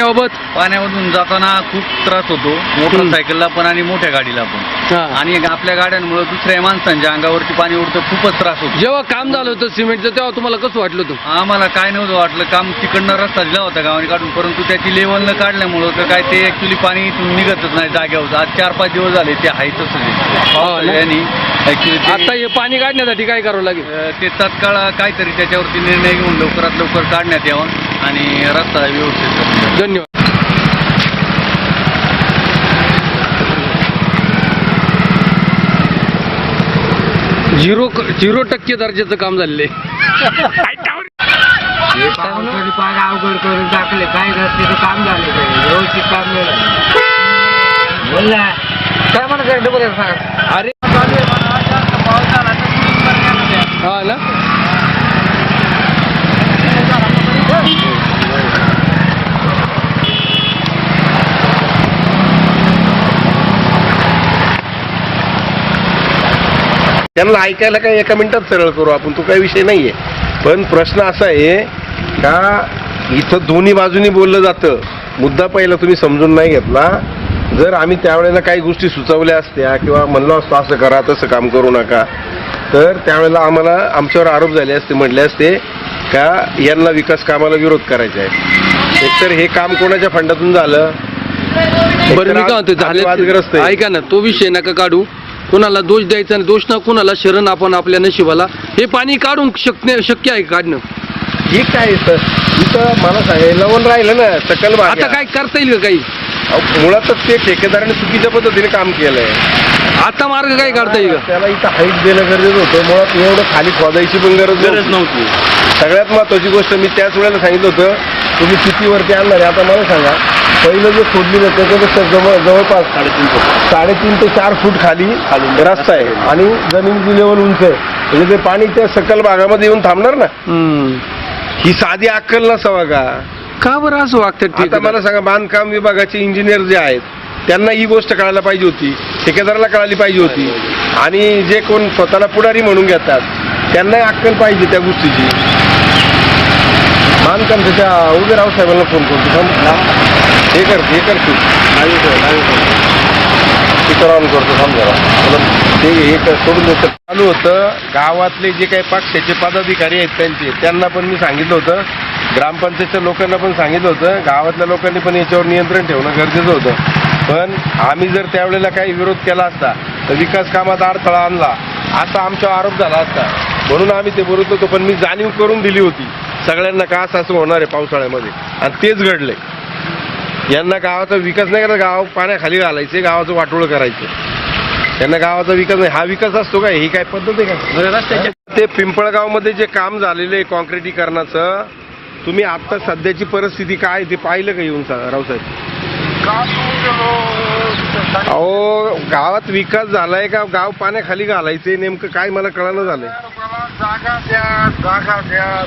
याबाबत पाण्यामधून जाताना खूप त्रास होतो. मोटरसायकलला पण आणि मोठ्या गाडीला पण. हा. आणि आपल्या गाड्यांमुळे दुसऱ्या माणसांच्या अंगावरती पाणी उडतं खूपच त्रास होतो. जेव्हा काम झालं होतं सिमेंटचं तेव्हा तुम्हाला कसं वाटलं होतं? आम्हाला काय नव्हतं वाटलं. काम तिकडनं रस्ता दिला होता गावाने काढून परंतु त्याची लेवल न काढल्यामुळं तर काय ते ऍक्च्युली पाणी इथून निघतच नाही जाग्यावर आज चार पाच दिवस झाले ते आहे हा ना? यांनी ऍक्च्युली आता हे पाणी काढण्यासाठी काय करावं लागेल? ते तात्काळ काहीतरी त्याच्यावरती निर्णय घेऊन लवकरात लवकर काढण्यात यावा. आणि रस्ता व्यवस्थित. धन्यवाद. झिरो झिरो टक्के दर्जाचं काम झालेलं पार अवघड करून टाकले. काय रस्त्याचं काम झालं व्यवस्थित काम नाही झालं. बोल ना. काय म्हणत आहे डबल अरे. हा ना? त्यांना ऐकायला काय एका मिनिटात सरळ करू आपण तो काही विषय नाहीये. पण प्रश्न असा आहे का इथं दोन्ही बाजूनी बोललं जातं. मुद्दा पहिला तुम्ही समजून नाही घेतला. जर आम्ही त्यावेळेला काही गोष्टी सुचवल्या असत्या किंवा म्हणलो असतो असं करा तसं काम करू नका तर त्यावेळेला आम्हाला आमच्यावर आरोप झाले असते म्हटले असते का यांना विकास कामाला विरोध करायचा आहे. एकतर हे काम कोणाच्या फंडातून झालं? बरं मी काय म्हणतो झाले आहे. ऐका ना तो विषय नका काढू. कोणाला दोष द्यायचा नाही दोष ना कोणाला शरण आपण आपल्या नशिबाला. हे पाणी काढून शक्य शक्य आहे काढणं. ठीक आहे सर. इथं मला सांगायला लवण राहिलं ना सकल आता. काय करता येईल का काही? अहो, मुळातच ते ठेकेदाराने चुकीच्या पद्धतीने काम केलंय. आता मार्ग काय काढता येईल का? त्याला इथं हाईट देणं गरजेचं होतं. मुळात एवढं खाली खोदायची पण गरज गरज नव्हती. नव्हती सगळ्यात महत्वाची गोष्ट मी त्याच वेळेला सांगितलं होतं तुम्ही किती वरती आणणार आहे? आता मला सांगा. पहिलं जे खोदलेलं त्याच्यापेक्षा जवळ जवळपास साडेतीन फूट. साडेतीन ते चार फूट खाली रस्ता आहे. आणि जमिनीची लेवल उंच आहे. म्हणजे ते पाणी त्या सकल भागामध्ये येऊन थांबणार ना. ही साधी अक्कल नसावा का? का बरं असं वागतात आता मला सांगा बांधकाम विभागाचे इंजिनियर जे आहेत त्यांना ही गोष्ट कळायला पाहिजे होती. ठेकेदाराला कळाली पाहिजे होती. आणि जे कोण स्वतःला पुढारी म्हणून घेतात त्यांनाही अक्कल पाहिजे त्या गोष्टीची. बांधकाम त्याच्या उभे राव साहेबांना फोन करतो. हे कर हे कर तू. स्पीकर ऑन करतो समजा ते हे कर सोडून देतं. चालू होतं गावातले जे काही पक्षाचे पदाधिकारी आहेत त्यांचे त्यांना पण मी सांगितलं होतं. ग्रामपंचायतच्या लोकांना पण सांगितलं होतं. गावातल्या लोकांनी पण याच्यावर नियंत्रण ठेवणं गरजेचं होतं. पण आम्ही जर त्यावेळेला काही विरोध केला असता तर विकास कामात अडथळा आणला. असा आमचा आरोप झाला असता. म्हणून आम्ही ते बोलत होतो पण मी जाणीव करून दिली होती. सगळ्यांना का असं असं होणार आहे पावसाळ्यामध्ये? आणि तेच घडलंय. यांना गावाचा विकास नाही करायचा गाव पाण्याखाली घालायचे गावाचं वाटोळं करायचं. त्यांना गावाचा विकास नाही. हा विकास असतो काय? ही काय पद्धत आहे का? ते पिंपळगावमध्ये जे काम झालेलं आहे कॉन्क्रिटीकरणाचं तुम्ही आता सध्याची परिस्थिती काय ते पाहिलं का येऊन रावसाहेब अहो गावात विकास झालाय का? गाव पाण्याखाली घालायचे नेमकं काय मला कळालं झालंय. जागा द्या जागा द्या.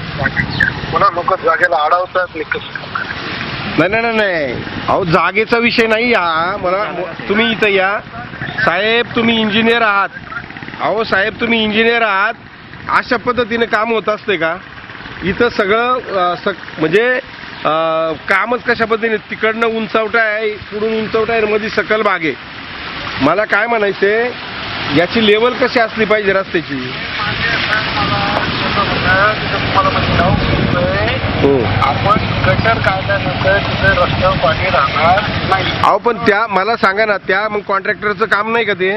पुन्हा लोक जागेला अडवतात निकष नाही नाही नाही, नाही. अहो जागेचा विषय नाही हा. मला तुम्ही इथं या. साहेब तुम्ही इंजिनियर आहात. अहो साहेब तुम्ही इंजिनियर आहात. अशा पद्धतीने काम होत असते का? इथं सगळं अं, म्हणजे कामच कशा पद्धतीने? तिकडनं उंचवटा आहे पुढून उंचवटा आहे मध्ये सकल बागे आहे. मला काय म्हणायचे याची लेवल कशी असली पाहिजे रस्त्याची? आपण गटर काढल्यानंतर तिथे रस्त्यावर पाणी राहणार नाही. अहो पण त्या मला सांगा ना त्या मग कॉन्ट्रॅक्टरचं काम नाही का ते?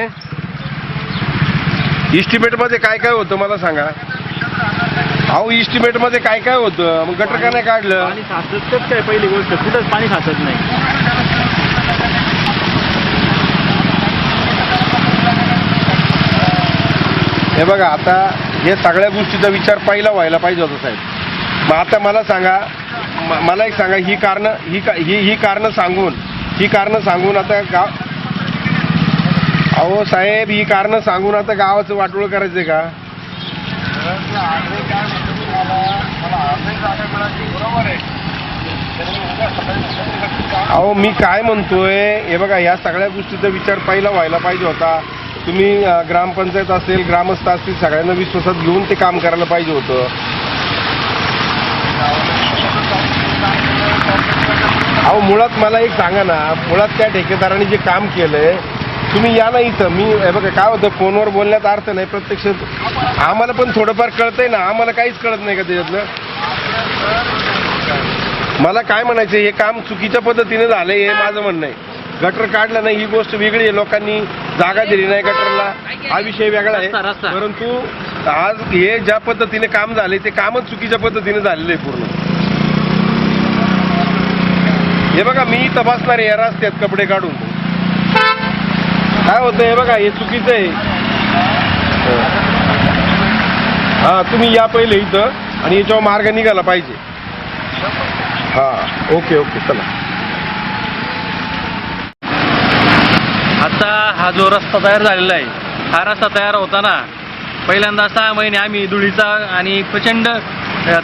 इस्टिमेटमध्ये काय काय होतं मला सांगा. अहो इस्टिमेटमध्ये काय काय होतं? मग गटर का नाही काढलं? पाणी साचतच काय पहिली गोष्ट? कुठंच पाणी साचत नाही. हे बघा आता हे सगळ्या गोष्टीचा विचार पहिला व्हायला पाहिजे होता साहेब. मग आता मला सांगा म- मला एक सांगा ही कारणं ही का ही ही कारणं सांगून ही कारणं सांगून आता गाव अहो साहेब ही कारणं सांगून आता गावाचं वाटोळ करायचंय का? अहो मी काय म्हणतोय हे बघा या सगळ्या गोष्टीचा विचार पहिला व्हायला पाहिजे होता. तुम्ही ग्रामपंचायत असेल ग्रामस्थ असतील सगळ्यांना विश्वासात घेऊन ते काम करायला पाहिजे होतं. अहो मुळात मला एक सांगा ना मुळात त्या ठेकेदाराने जे काम केलंय तुम्ही या ना इथं. मी हे बघा काय होतं फोनवर बोलण्यात अर्थ नाही प्रत्यक्ष. आम्हाला पण थोडंफार कळतंय ना आम्हाला काहीच कळत नाही का त्याच्यातलं? मला काय म्हणायचं हे काम चुकीच्या पद्धतीने झालंय हे माझं म्हणणं आहे. गटर काढलं नाही ही गोष्ट वेगळी आहे. लोकांनी जागा दिली नाही गटरला. हा विषय वेगळा आहे. परंतु आज हे ज्या पद्धतीने काम झाले ते कामच चुकीच्या पद्धतीने झालेलं आहे पूर्ण. हे बघा मी तपासणार आहे या रस्त्यात कपडे काढून. काय होतं हे बघा हे चुकीचं आहे. हा तुम्ही या पहिले इथं आणि याच्यावर मार्ग निघाला पाहिजे. हा ओके ओके चला आता हा जो रस्ता तयार झालेला आहे हा रस्ता तयार होताना पहिल्यांदा सहा महिने आम्ही धुळीचा आणि प्रचंड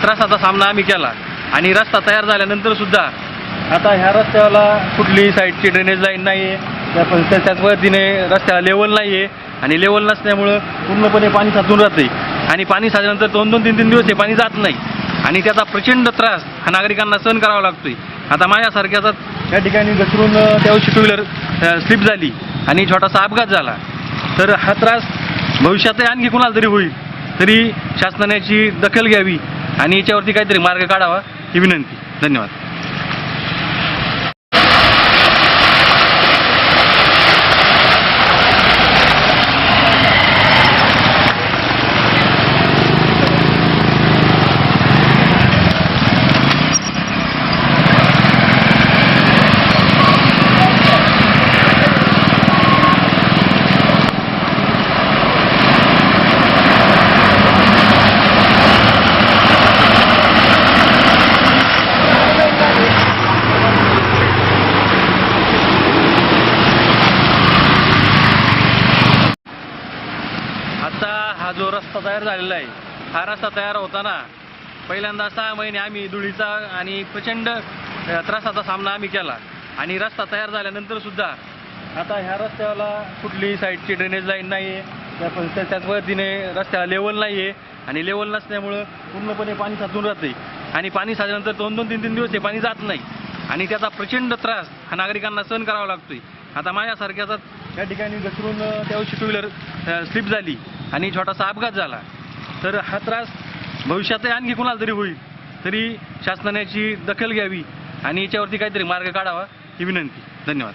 त्रासाचा सामना आम्ही केला. आणि रस्ता तयार झाल्यानंतर सुद्धा आता ह्या रस्त्याला कुठली साईडची ड्रेनेज लाईन नाही आहे त्याच्याच पद्धतीने रस्त्याला लेवल नाही आहे आणि लेवल नसल्यामुळं पूर्णपणे पाणी साचून राहते आणि पाणी साचल्यानंतर दोन दोन तीन तीन दिवस हे पाणी जात नाही. आणि त्याचा प्रचंड त्रास हा नागरिकांना सहन करावा लागतोय. आता माझ्यासारख्याचा या ठिकाणी घसरून त्यावेळी त्या दिवशी टू व्हीलर स्लिप झाली. आणि छोटासा अपघात झाला. तर हा त्रास भविष्यातही आणखी कुणाला तरी होईल तरी शासनाने याची दखल घ्यावी आणि याच्यावरती काहीतरी मार्ग काढावा ही विनंती. धन्यवाद. हा रस्ता तयार होताना पहिल्यांदा सहा महिने आम्ही धुळीचा आणि प्रचंड त्रासाचा सामना आम्ही केला. आणि रस्ता तयार झाल्यानंतर सुद्धा आता ह्या रस्त्याला कुठली साईडची ड्रेनेज लाईन नाही आहे त्या- त्याच पद्धतीने रस्त्याला लेवल नाही आहे आणि लेवल नसल्यामुळं पूर्णपणे पाणी साचून राहते. आणि पाणी साचल्यानंतर दोन दोन तीन तीन दिवस हे पाणी जात नाही. आणि त्याचा प्रचंड त्रास हा नागरिकांना सहन करावा लागतोय. आता माझ्यासारख्याचा या ठिकाणी घसरून त्यावेळी त्या दिवशी टू व्हीलर स्लिप झाली. आणि छोटासा अपघात झाला. तर हा त्रास भविष्यातही आणखी कुणाला तरी होईल तरी शासनाने याची दखल घ्यावी आणि याच्यावरती काहीतरी मार्ग काढावा ही विनंती. धन्यवाद.